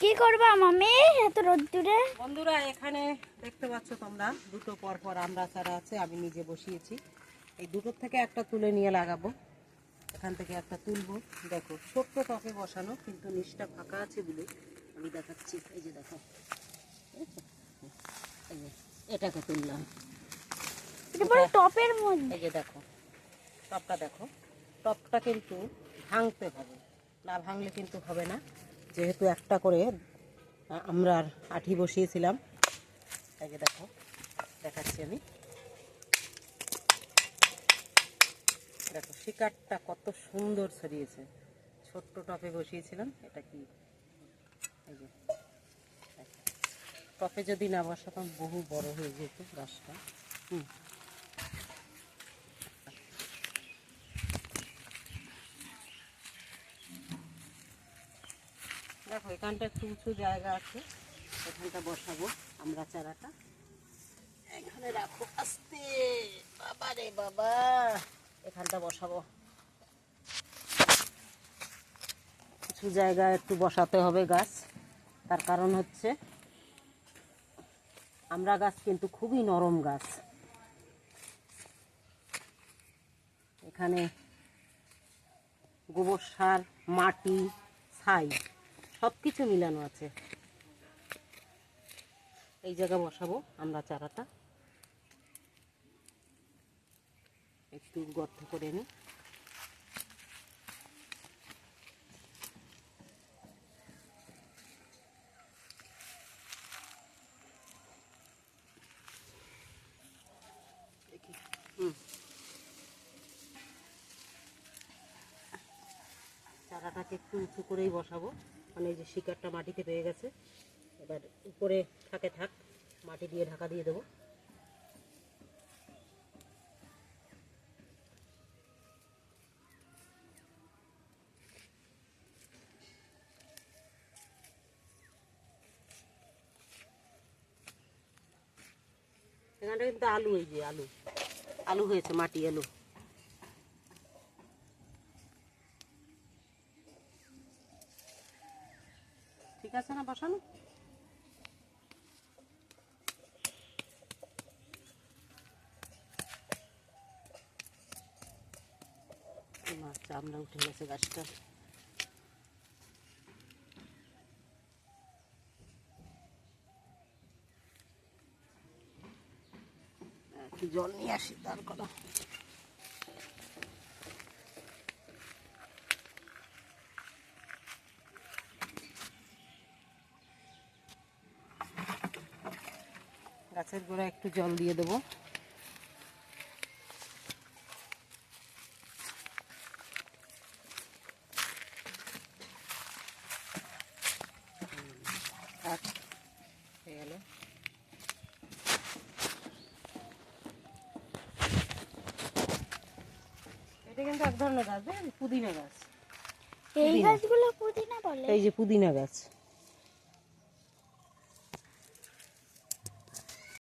কি করবা মামি? এত রোদ্দুরে। বন্ধুরা এখানে দেখতে পাচ্ছ তোমরা দুটো পর পর আমরা চারা আছে আমি নিজে বসিয়েছি। এই দুটোর থেকে একটা তুলে নিয়ে লাগাবো। এখান থেকে একটা তুলবো। দেখো ছোট্ট টপে বসানো কিন্তু নিচটা ফাঁকা আছে বলে আমি দেখাচ্ছি। এই যে দেখো। এটাকে তুললাম। টপের মধ্যে। এই যে দেখো টপটা দেখো। টপটা কিন্তু ভাঙতে হবে। না ভাঙলে কিন্তু হবে না। যেহেতু একটা করে আমরা আর আঠি বসিয়েছিলাম। আগে দেখো, দেখাচ্ছি আমি। দেখো, শিকারটা কত সুন্দর ছড়িয়েছে। ছোট্ট টপে বসিয়েছিলাম, এটা কি? টপে যদি না বসাতাম, বহু বড় হয়ে যেত গাছটা। হুম। দেখো, এখানটা একটু উঁচু জায়গা আছে। এখানটা বসাবো আমরা চারাটা। এখানে রাখো, আস্তে। বাবা রে বাবা। এখানটা বসাবো। কিছু জায়গায় একটু বসাতে হবে গাছ। তার কারণ হচ্ছে, আমরা গাছ কিন্তু খুবই নরম গাছ। এখানে গোবর সার, মাটি, ছাই। সব কিছু মিলানো আছে। এই জায়গা বসাবো আমরা চারাটা। একটু গর্ত করে হুম। চারাটাকে একটু উঁচু করেই বসাবো। মানে এই যে শিকারটা মাটিতে পেয়ে গেছে। এবার উপরে থাকে থাক, মাটি দিয়ে ঢাকা দিয়ে দেবো। এখানটা কিন্তু আলু, এই যে আলু। আলু হয়েছে, মাটি আলু। ঠিক আছে না বসানো? চামড়া উঠে গেছে গাছটা। একটু জল নিয়ে আসি তার করা গাছের গোড়ায় একটু জল দিয়ে দেবো। এটা কিন্তু এক ধরনের গাছ? পুদিনা গাছ। এই গাছগুলো পুদিনা বলে? এই যে পুদিনা গাছ।